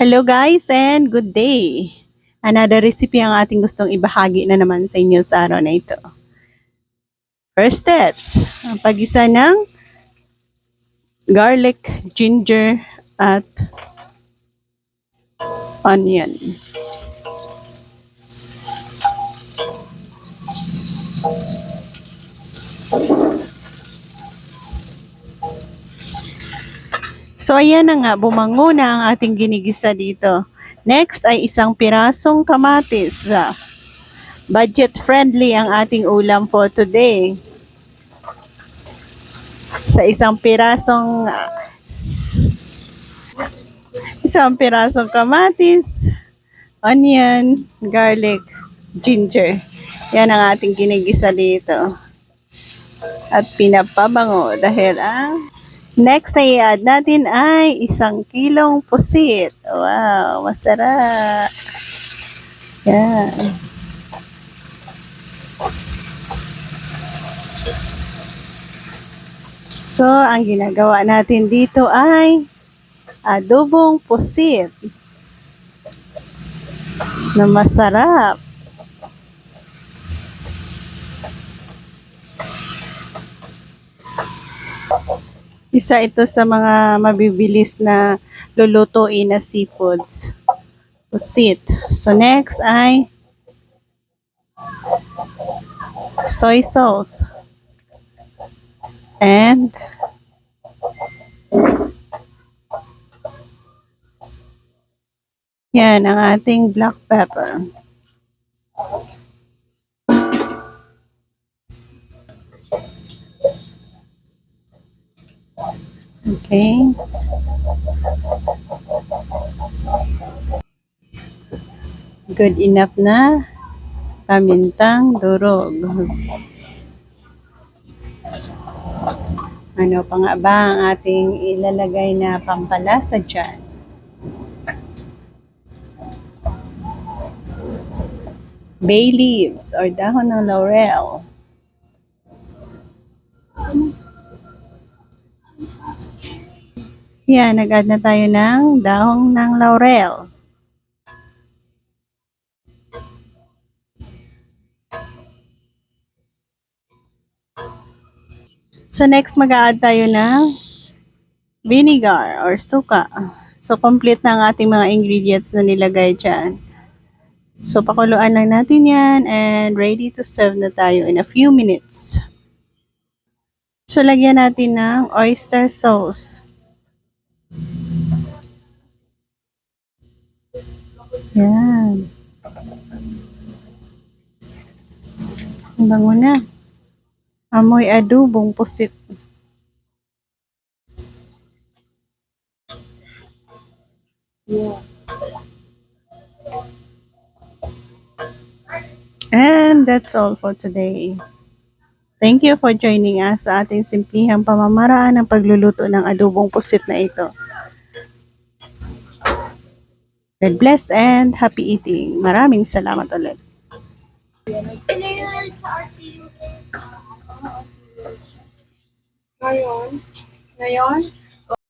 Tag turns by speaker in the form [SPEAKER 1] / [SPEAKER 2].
[SPEAKER 1] Hello guys and good day! Another recipe ang ating gustong ibahagi na naman sa inyo sa araw na ito. First steps, ang pagisa ng garlic, ginger, at onion. So ayan na nga, bumango na ang ating ginigisa dito. Next ay isang pirasong kamatis. Ah, Budget friendly ang ating ulam for today. Sa isang pirasong ah, isang pirasong kamatis, onion, garlic, ginger. Yan ang ating ginigisa dito. At pinapabango dahil ang Next na i-add natin ay isang kilong pusit. Wow, masarap. Yan. So, ang ginagawa natin dito ay adobong pusit na masarap. Isa ito sa mga mabibilis na lulutuin na seafoods. Pusit. So next ay soy sauce. And yan ang ating black pepper. Okay. Good enough na pamintang durog. Ano pa nga ba ang ating ilalagay na pampalasa dyan? Bay leaves or dahon ng laurel. Yan, nag-add na tayo ng dahong ng laurel. So next mag-add tayo ng vinegar or suka. So complete na ang ating mga ingredients na nilagay dyan. So pakuluan lang natin yan and ready to serve na tayo in a few minutes. So lagyan natin ng oyster sauce. Yan. Ang bango na. Amoy adobong pusit. Yeah. And that's all for today. Thank you for joining us sa ating simplihang pamamaraan ng pagluluto ng adobong pusit na ito. God bless and happy eating. Maraming salamat ulit.
[SPEAKER 2] Ngayon, ngayon,